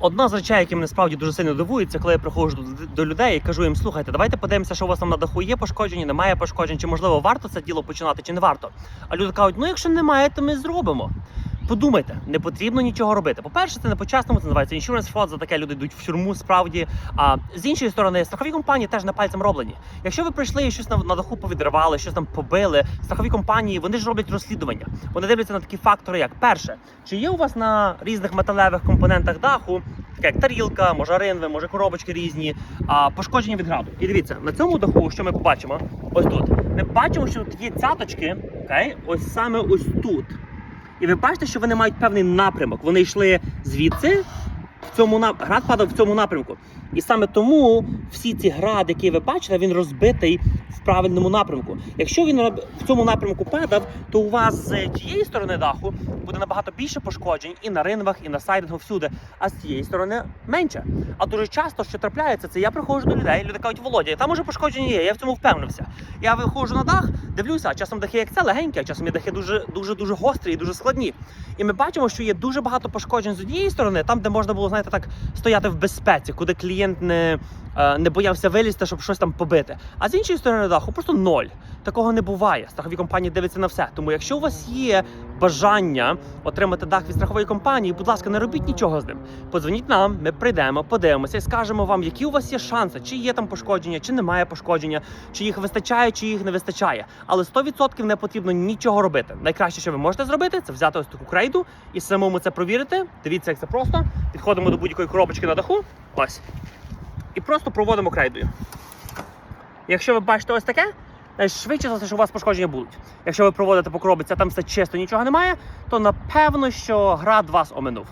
Одна з речей, які мене справді дуже сильно дивується, коли я приходжу до, до людей і кажу їм, слухайте, давайте подивимося, що у вас там на даху є пошкоджені, немає пошкоджень, чи можливо варто це діло починати, чи не варто. А люди кажуть, ну якщо немає, то ми зробимо. Подумайте, не потрібно нічого робити. По-перше, це не по-чесному, це називається insurance fraud, за таке люди йдуть в тюрму справді. А з іншої сторони, страхові компанії теж не пальцем роблені. Якщо ви прийшли і щось на, на даху повідривали, щось там побили, страхові компанії вони ж роблять розслідування. Вони дивляться на такі фактори, як перше, чи є у вас на різних металевих компонентах даху, таке як тарілка, може ринви, може коробочки різні, а пошкодження від граду. І дивіться, на цьому даху, що ми побачимо, ось тут. Ми бачимо, що тут є цяточки, окей, ось саме ось тут. І ви бачите, що вони мають певний напрямок. Вони йшли звідси, в цьому нап... град падав в цьому напрямку. І саме тому всі ці гради, які ви бачите, він розбитий в правильному напрямку. Якщо він в цьому напрямку падав, то у вас з тієї сторони даху буде набагато більше пошкоджень і на ринвах, і на сайдингу, всюди, а з цієї сторони менше. А дуже часто, що трапляється, це я приходжу до людей, люди кажуть, Володя, там уже пошкодження є, я в цьому впевнився. Я виходжу на дах, дивлюся, а часом дахи як це легенькі, а часом є дахи дуже дуже дуже гострі і дуже складні. І ми бачимо, що є дуже багато пошкоджень з однієї сторони, там, де можна було, знаєте, так стояти в безпеці, куди клієнт не, не боявся вилізти, щоб щось там побити. А з іншої сторони даху просто ноль. Такого не буває. Страхові компанії дивляться на все. Тому якщо у вас є бажання отримати дах від страхової компанії, будь ласка, не робіть нічого з ним. Подзвоніть нам, ми прийдемо, подивимося і скажемо вам, які у вас є шанси, чи є там пошкодження, чи немає пошкодження, чи їх вистачає, чи їх не вистачає. Але 100% не потрібно нічого робити. Найкраще, що ви можете зробити, це взяти ось таку крейду і самому це провірити. Дивіться, як це просто. Підходимо до будь-якої коробочки на даху. Ось. І просто проводимо крейдою. Якщо ви бачите ось таке, значить швидше за все, що у вас пошкодження будуть. Якщо ви проводите по коробиці, а там все чисто, нічого немає, то напевно, що град вас оминув.